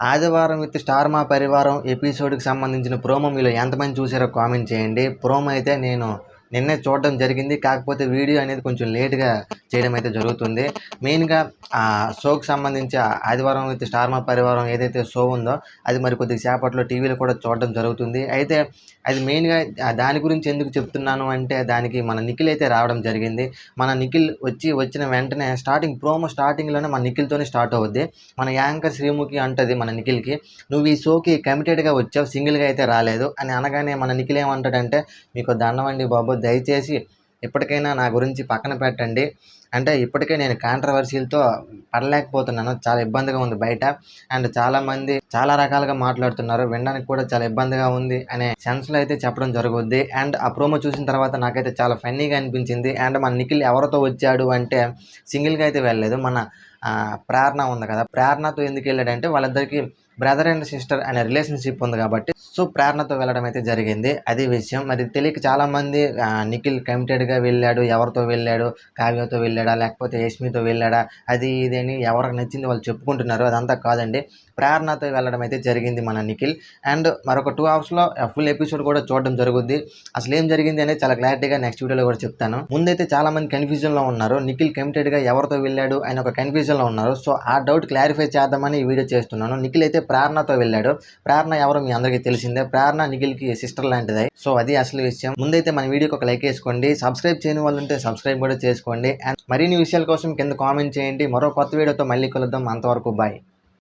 ఆదివారం with star మా పరివారం ఎపిసోడ్కి సంబంధించిన ప్రోమో మీలో ఎంతమంది చూసారో కామెంట్ చేయండి. ప్రోమో అయితే నేను నిన్నే చూడడం జరిగింది. కాకపోతే వీడియో అనేది కొంచెం లేట్గా చేయడం అయితే జరుగుతుంది. మెయిన్గా ఆ షోకి సంబంధించి ఆదివారం అయితే స్టార్మా పరివారం ఏదైతే షో ఉందో అది మరి కొద్ది సేపట్లో టీవీలో కూడా చూడడం జరుగుతుంది. అయితే అది మెయిన్గా దాని గురించి ఎందుకు చెప్తున్నాను అంటే దానికి మన నిఖిల్ అయితే రావడం జరిగింది. మన నిఖిల్ వచ్చి వచ్చిన వెంటనే స్టార్టింగ్ ప్రోమో స్టార్టింగ్లోనే మన నిఖిల్తోనే స్టార్ట్ అవుద్ది. మన యాంకర్ శ్రీముఖి అంటది మన నిఖిల్కి నువ్వు ఈ షోకి కమిటెడ్గా వచ్చావు సింగిల్గా అయితే రాలేదు అని అనగానే మన నిఖిల్ ఏమంటాడంటే మీకు దండం అండి బాబు దయచేసి ఇప్పటికైనా నా గురించి పక్కన పెట్టండి. అంటే ఇప్పటికే నేను కాంట్రవర్సీలతో పడలేకపోతున్నాను. చాలా ఇబ్బందిగా ఉంది బయట. అండ్ చాలామంది చాలా రకాలుగా మాట్లాడుతున్నారు. వినడానికి కూడా చాలా ఇబ్బందిగా ఉంది అనే సెన్స్లో అయితే చెప్పడం జరుగుద్ది. అండ్ ఆ ప్రోమో చూసిన తర్వాత నాకైతే చాలా ఫన్నీగా అనిపించింది. అండ్ మన నిఖిల్ ఎవరితో వచ్చాడు అంటే సింగిల్గా అయితే వెళ్ళలేదు. మన ప్రేరణ ఉంది కదా. ప్రేరణతో ఎందుకు వెళ్ళాడంటే వాళ్ళిద్దరికి బ్రదర్ అండ్ సిస్టర్ అనే రిలేషన్షిప్ ఉంది కాబట్టి సో ప్రేరణతో వెళ్ళడం అయితే జరిగింది. అది విషయం. మరి తెలియక చాలామంది నిఖిల్ కమిటెడ్గా వెళ్ళాడు ఎవరితో వెళ్ళాడు కావ్యతో వెళ్ళాడా లేకపోతే యష్మితో వెళ్ళాడా అది ఇది అని ఎవరికి నచ్చింది వాళ్ళు చెప్పుకుంటున్నారు అదంతా కాదండి. ప్రేరణతో వెళ్ళడం అయితే జరిగింది మన నిఖిల్. అండ్ మరొక టూ అవర్స్లో ఫుల్ ఎపిసోడ్ కూడా చూడడం జరుగుద్ది. అసలు ఏం జరిగింది అనేది చాలా క్లారిటీగా నెక్స్ట్ వీడియోలో కూడా చెప్తాను. ముందైతే చాలామంది కన్ఫ్యూజన్లో ఉన్నారు. నిఖిల్ కమిటెడ్గా ఎవరితో వెళ్ళాడు ఆయన ఒక కన్ఫ్యూజన్లో ఉన్నారు. సో ఆ డౌట్ క్లారిఫై చేద్దామని ఈ వీడియో చేస్తున్నాను. నిఖిల్ అయితే ప్రేరణతో వెళ్ళాడు. ప్రేరణ ఎవరు మీ అందరికీ చేసిందే. ప్రేరణ నిఖిల్కి సిస్టర్ లాంటిది. సో అది అసలు విషయం. ముందైతే మన వీడియోకి ఒక లైక్ వేసుకోండి. సబ్స్క్రైబ్ చేయని వాళ్ళు ఉంటే సబ్స్క్రైబ్ కూడా చేసుకోండి. అండ్ మరిన్ని విషయాల కోసం కింద కామెంట్ చేయండి. మరో కొత్త వీడియోతో మళ్ళీ కలుద్దాం. అంతవరకు బాయ్